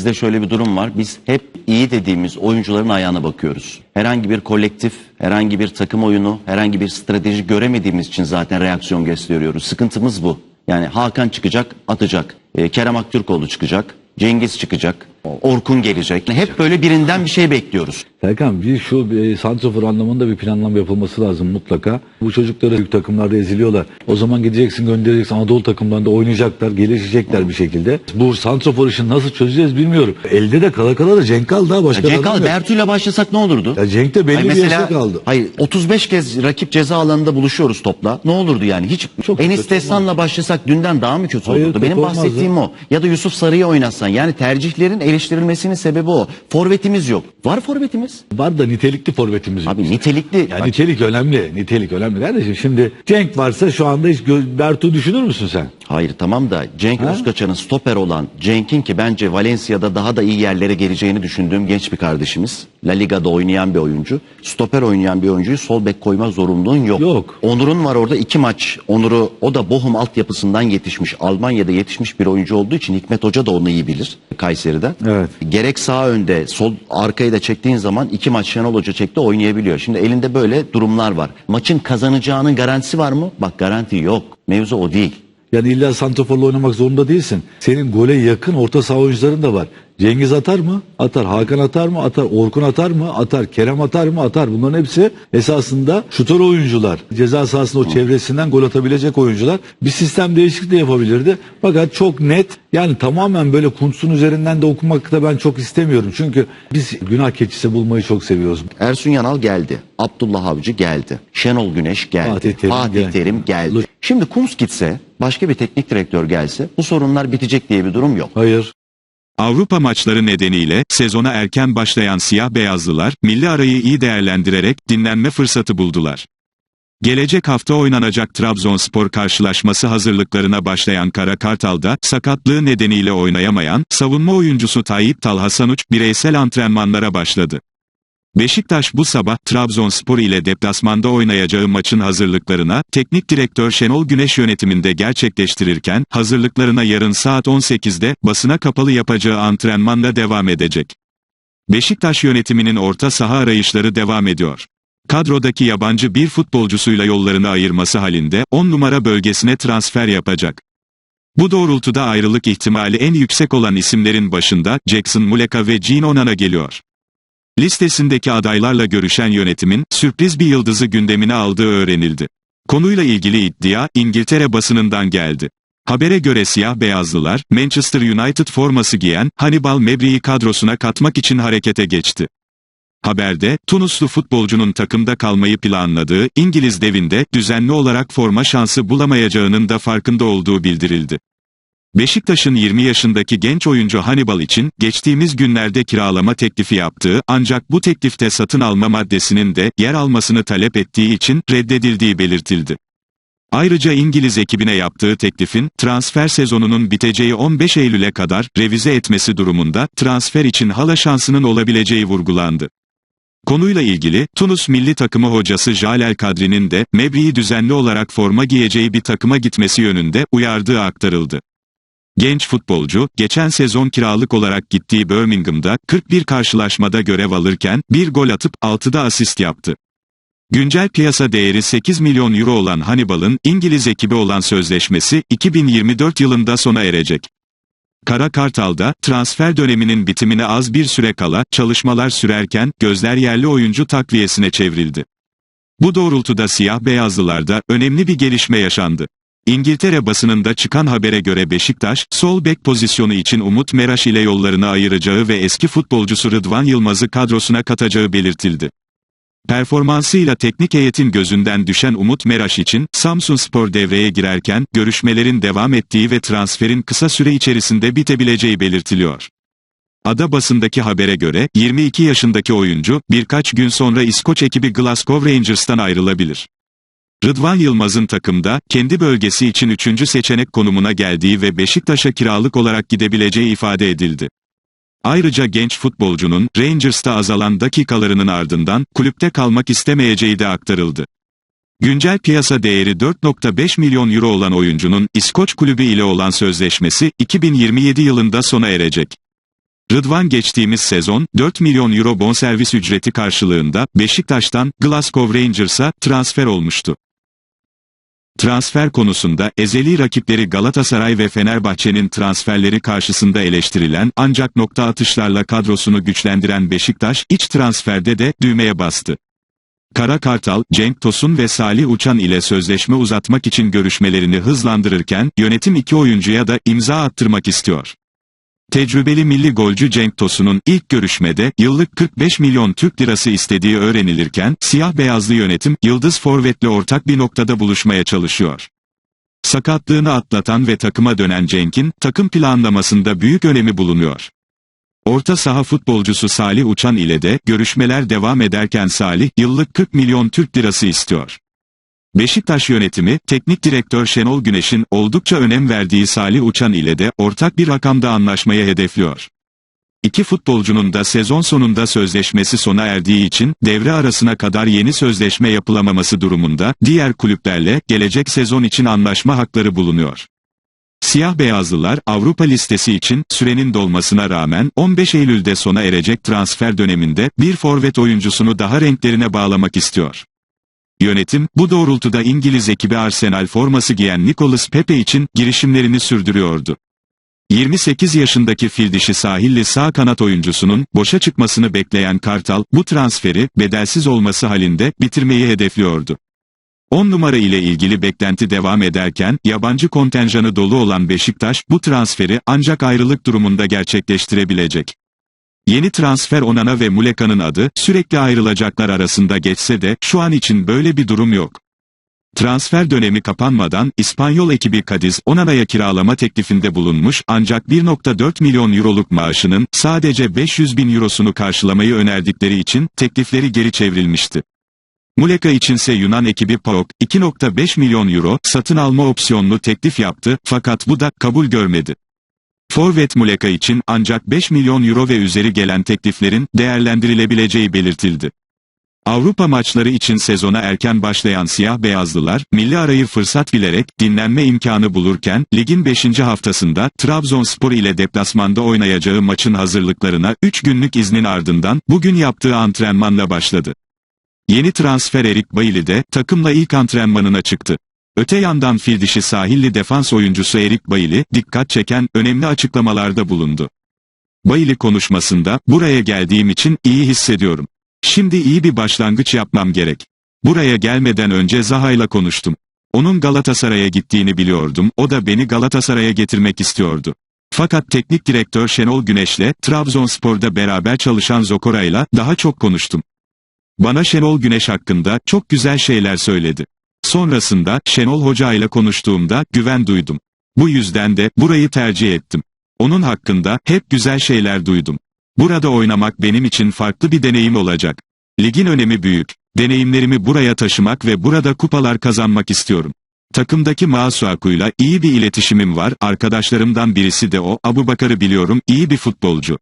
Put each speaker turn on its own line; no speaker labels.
bizde şöyle bir durum var. Biz hep iyi dediğimiz oyuncuların ayağına bakıyoruz. Herhangi bir kolektif, herhangi bir takım oyunu, herhangi bir strateji göremediğimiz için zaten reaksiyon gösteriyoruz. Sıkıntımız bu. Yani Hakan çıkacak, atacak. Ee, Kerem Aktürkoğlu çıkacak. Cengiz çıkacak. Orkun gelecek. Hep böyle birinden bir şey bekliyoruz.
Serkan bir şu e, santrafor anlamında bir planlama yapılması lazım mutlaka. Bu çocukları büyük takımlarda eziliyorlar. O zaman gideceksin göndereceksin Anadolu takımlarında oynayacaklar, gelişecekler bir şekilde. Bu santrafor işini nasıl çözeceğiz bilmiyorum. Elde de kala kala da Cenk kaldı ha başka
Cenk al. Bertu'yla başlasak ne olurdu?
Ya Cenk de belli
Hayır,
bir yaşta kaldı.
Hayır 35 kez rakip ceza alanında buluşuyoruz topla. Ne olurdu yani? Hiç
Çok
Enis Destan'la başlasak dünden daha mı kötü
Hayır,
olurdu? Benim bahsettiğim o. Ya da Yusuf Sarı'yı oynatsan. Yani tercihlerin eleştirilmesinin sebebi o. Forvetimiz yok. Var forvetimiz.
Var da nitelikli forvetimiz yok.
Abi nitelikli.
Yani nitelik önemli. Nitelik önemli. Kardeşim şimdi Cenk varsa şu anda hiç Bertu düşünür müsün sen?
Hayır tamam da Cenk
Ha?
Özkaçan'ın stoper olan Cenk'in ki bence Valencia'da daha da iyi yerlere geleceğini düşündüğüm genç bir kardeşimiz. La Liga'da oynayan bir oyuncu. Stoper oynayan bir oyuncuyu sol bek koyma zorunluluğun yok.
Yok.
Onur'un var orada iki maç. Onur'u o da Bochum altyapısından yetişmiş. Almanya'da yetişmiş bir oyuncu olduğu için Hikmet Hoca da onu iyi bilir Kayseri'den.
Evet.
Gerek sağ önde sol arkayı da çektiğin zaman iki maç Şenol Hoca çekti oynayabiliyor. Şimdi elinde böyle durumlar var. Maçın kazanacağının garantisi var mı? Bak garanti yok. Mevzu o değil.
Yani illa santraforla oynamak zorunda değilsin. Senin gole yakın orta saha oyuncuların da var. Cengiz atar mı? Atar. Hakan atar mı? Atar. Orkun atar mı? Atar. Kerem atar mı? Atar. Bunların hepsi esasında şutör oyuncular. Ceza sahasının o çevresinden gol atabilecek oyuncular. Bir sistem değişikliği de yapabilirdi. Fakat çok net yani tamamen böyle kuntsun üzerinden de okumak da ben çok istemiyorum. Çünkü biz günah keçisi bulmayı çok seviyoruz.
Ersun Yanal geldi. Abdullah Avcı geldi. Şenol Güneş geldi.
Fatih
Fatih
Terim
Terim, geldi. Şimdi Kums gitse, başka bir teknik direktör gelse bu sorunlar bitecek diye bir durum yok.
Hayır.
Avrupa maçları nedeniyle sezona erken başlayan siyah beyazlılar milli arayı iyi değerlendirerek dinlenme fırsatı buldular. Gelecek hafta oynanacak Trabzonspor karşılaşması hazırlıklarına başlayan Kara Kartal'da sakatlığı nedeniyle oynayamayan savunma oyuncusu Tayyip Talhasanuç bireysel antrenmanlara başladı. Beşiktaş bu sabah Trabzonspor ile deplasmanda oynayacağı maçın hazırlıklarına teknik direktör Şenol Güneş yönetiminde gerçekleştirirken hazırlıklarına yarın saat 18'de basına kapalı yapacağı antrenmanla devam edecek. Beşiktaş yönetiminin orta saha arayışları devam ediyor. Kadrodaki yabancı bir futbolcusuyla yollarını ayırması halinde 10 numara bölgesine transfer yapacak. Bu doğrultuda ayrılık ihtimali en yüksek olan isimlerin başında Jackson Muleka ve Gene Onana geliyor. Listesindeki adaylarla görüşen yönetimin sürpriz bir yıldızı gündemine aldığı öğrenildi. Konuyla ilgili iddia İngiltere basınından geldi. Habere göre siyah beyazlılar Manchester United forması giyen Hannibal Mebre'yi kadrosuna katmak için harekete geçti. Haberde, Tunuslu futbolcunun takımda kalmayı planladığı İngiliz devinde düzenli olarak forma şansı bulamayacağının da farkında olduğu bildirildi. Beşiktaş'ın 20 yaşındaki genç oyuncu Hannibal için geçtiğimiz günlerde kiralama teklifi yaptığı ancak bu teklifte satın alma maddesinin de yer almasını talep ettiği için reddedildiği belirtildi. Ayrıca İngiliz ekibine yaptığı teklifin transfer sezonunun biteceği 15 Eylül'e kadar revize etmesi durumunda transfer için hala şansının olabileceği vurgulandı. Konuyla ilgili Tunus milli takımı hocası Jalel Kadri'nin de Mebri'yi düzenli olarak forma giyeceği bir takıma gitmesi yönünde uyardığı aktarıldı. Genç futbolcu, geçen sezon kiralık olarak gittiği Birmingham'da 41 karşılaşmada görev alırken bir gol atıp 6'da asist yaptı. Güncel piyasa değeri 8 milyon euro olan Hannibal'ın İngiliz ekibi olan sözleşmesi 2024 yılında sona erecek. Kara Kartal'da transfer döneminin bitimine az bir süre kala çalışmalar sürerken gözler yerli oyuncu takviyesine çevrildi. Bu doğrultuda siyah beyazlılarda önemli bir gelişme yaşandı. İngiltere basınında çıkan habere göre Beşiktaş, sol bek pozisyonu için Umut Meraş ile yollarını ayıracağı ve eski futbolcusu Rıdvan Yılmaz'ı kadrosuna katacağı belirtildi. Performansıyla teknik heyetin gözünden düşen Umut Meraş için Samsun Spor devreye girerken görüşmelerin devam ettiği ve transferin kısa süre içerisinde bitebileceği belirtiliyor. Ada basındaki habere göre 22 yaşındaki oyuncu birkaç gün sonra İskoç ekibi Glasgow Rangers'tan ayrılabilir. Rıdvan Yılmaz'ın takımda kendi bölgesi için üçüncü seçenek konumuna geldiği ve Beşiktaş'a kiralık olarak gidebileceği ifade edildi. Ayrıca genç futbolcunun Rangers'ta azalan dakikalarının ardından kulüpte kalmak istemeyeceği de aktarıldı. Güncel piyasa değeri 4.5 milyon euro olan oyuncunun İskoç kulübü ile olan sözleşmesi 2027 yılında sona erecek. Rıdvan geçtiğimiz sezon 4 milyon euro bonservis ücreti karşılığında Beşiktaş'tan Glasgow Rangers'a transfer olmuştu. Transfer konusunda ezeli rakipleri Galatasaray ve Fenerbahçe'nin transferleri karşısında eleştirilen ancak nokta atışlarla kadrosunu güçlendiren Beşiktaş iç transferde de düğmeye bastı. Kara Kartal, Cenk Tosun ve Salih Uçan ile sözleşme uzatmak için görüşmelerini hızlandırırken yönetim iki oyuncuya da imza attırmak istiyor. Tecrübeli milli golcü Cenk Tosun'un ilk görüşmede yıllık 45 milyon Türk lirası istediği öğrenilirken siyah beyazlı yönetim Yıldız Forvet'le ortak bir noktada buluşmaya çalışıyor. Sakatlığını atlatan ve takıma dönen Cenk'in takım planlamasında büyük önemi bulunuyor. Orta saha futbolcusu Salih Uçan ile de görüşmeler devam ederken Salih yıllık 40 milyon Türk lirası istiyor. Beşiktaş yönetimi, teknik direktör Şenol Güneş'in oldukça önem verdiği Salih Uçan ile de ortak bir rakamda anlaşmayı hedefliyor. İki futbolcunun da sezon sonunda sözleşmesi sona erdiği için devre arasına kadar yeni sözleşme yapılamaması durumunda diğer kulüplerle gelecek sezon için anlaşma hakları bulunuyor. Siyah beyazlılar Avrupa listesi için sürenin dolmasına rağmen 15 Eylül'de sona erecek transfer döneminde bir forvet oyuncusunu daha renklerine bağlamak istiyor. Yönetim, bu doğrultuda İngiliz ekibi Arsenal forması giyen Nicolas Pepe için girişimlerini sürdürüyordu. 28 yaşındaki fil dişi sahilli sağ kanat oyuncusunun boşa çıkmasını bekleyen Kartal, bu transferi bedelsiz olması halinde bitirmeyi hedefliyordu. 10 numara ile ilgili beklenti devam ederken, yabancı kontenjanı dolu olan Beşiktaş, bu transferi ancak ayrılık durumunda gerçekleştirebilecek. Yeni transfer Onana ve Muleka'nın adı, sürekli ayrılacaklar arasında geçse de, şu an için böyle bir durum yok. Transfer dönemi kapanmadan, İspanyol ekibi Cadiz, Onana'ya kiralama teklifinde bulunmuş, ancak 1.4 milyon euroluk maaşının, sadece 500 bin eurosunu karşılamayı önerdikleri için, teklifleri geri çevrilmişti. Muleka içinse Yunan ekibi PAOK, 2.5 milyon euro, satın alma opsiyonlu teklif yaptı, fakat bu da, kabul görmedi. Forvet Muleka için ancak 5 milyon euro ve üzeri gelen tekliflerin değerlendirilebileceği belirtildi. Avrupa maçları için sezona erken başlayan siyah beyazlılar, milli arayı fırsat bilerek dinlenme imkanı bulurken, ligin 5. haftasında Trabzonspor ile deplasmanda oynayacağı maçın hazırlıklarına 3 günlük iznin ardından bugün yaptığı antrenmanla başladı. Yeni transfer Erik Bailly de takımla ilk antrenmanına çıktı. Öte yandan fil dişi sahilli defans oyuncusu Erik Bailly, dikkat çeken önemli açıklamalarda bulundu. Bailly konuşmasında, buraya geldiğim için iyi hissediyorum. Şimdi iyi bir başlangıç yapmam gerek. Buraya gelmeden önce Zaha'yla konuştum. Onun Galatasaray'a gittiğini biliyordum, o da beni Galatasaray'a getirmek istiyordu. Fakat teknik direktör Şenol Güneş'le, Trabzonspor'da beraber çalışan Zokora'yla daha çok konuştum. Bana Şenol Güneş hakkında çok güzel şeyler söyledi. Sonrasında Şenol Hoca ile konuştuğumda güven duydum. Bu yüzden de burayı tercih ettim. Onun hakkında hep güzel şeyler duydum. Burada oynamak benim için farklı bir deneyim olacak. Ligin önemi büyük. Deneyimlerimi buraya taşımak ve burada kupalar kazanmak istiyorum. Takımdaki Masuaku'yla iyi bir iletişimim var, arkadaşlarımdan birisi de o, Abu Bakar'ı biliyorum, iyi bir futbolcu.